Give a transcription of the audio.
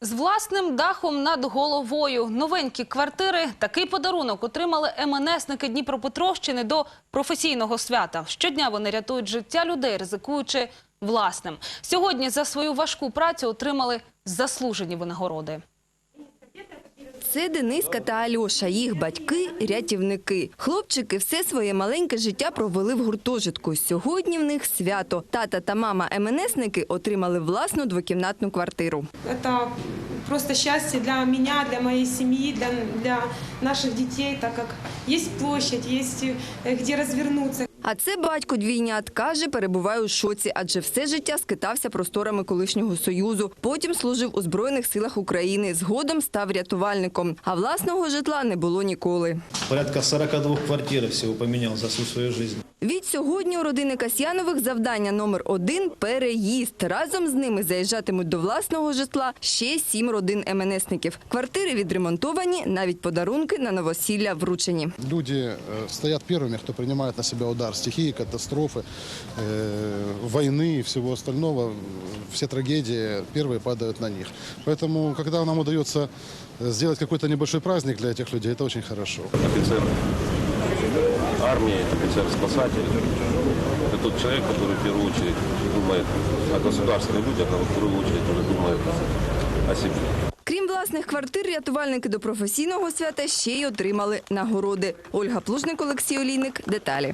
З власним дахом над головою, новенькі квартири. Такий подарунок отримали МНСники Дніпропетровщини до професійного свята. Щодня вони рятують життя людей, ризикуючи власним. Сьогодні за свою важку працю отримали заслужені винагороди. Це Дениска та Альоша, їх батьки – рятівники. Хлопчики все своє маленьке життя провели в гуртожитку. Сьогодні в них свято. Тата та мама МНСники отримали власну двокімнатну квартиру. Это просто счастье для меня, для моей семьи, для, наших детей, так как есть площадь, есть э, где развернуться. А це батько двійнят, каже, перебуває у шоці, адже все життя скитався просторами колишнього Союзу. Потім служив у Збройних силах України, згодом став рятувальником. А власного житла не було ніколи. Порядка 42 квартир всего поменял за всю свою жизнь. Від сьогодні у родини Касьянових завдання номер один – переїзд. Разом з ними заїжджатимуть до власного житла ще сім родин МНСників. Квартири відремонтовані, навіть подарунки на новосілля вручені. Люди э, стоят первыми, кто принимает на себя удар стихии, катастрофы, э, войны и всего остального. Все трагедии первые падают на них. Поэтому, когда нам удается э, сделать какой-то небольшой праздник для этих людей, это очень хорошо. офицер армии, офицер-спасатель. Это тот человек, который в первую очередь думает о государственных людях, а во вторую очередь уже думает о себе. Крім власних квартир, рятувальники до професійного свята ще й отримали нагороди. Ольга Плужник, Олексій Олійник. Деталі.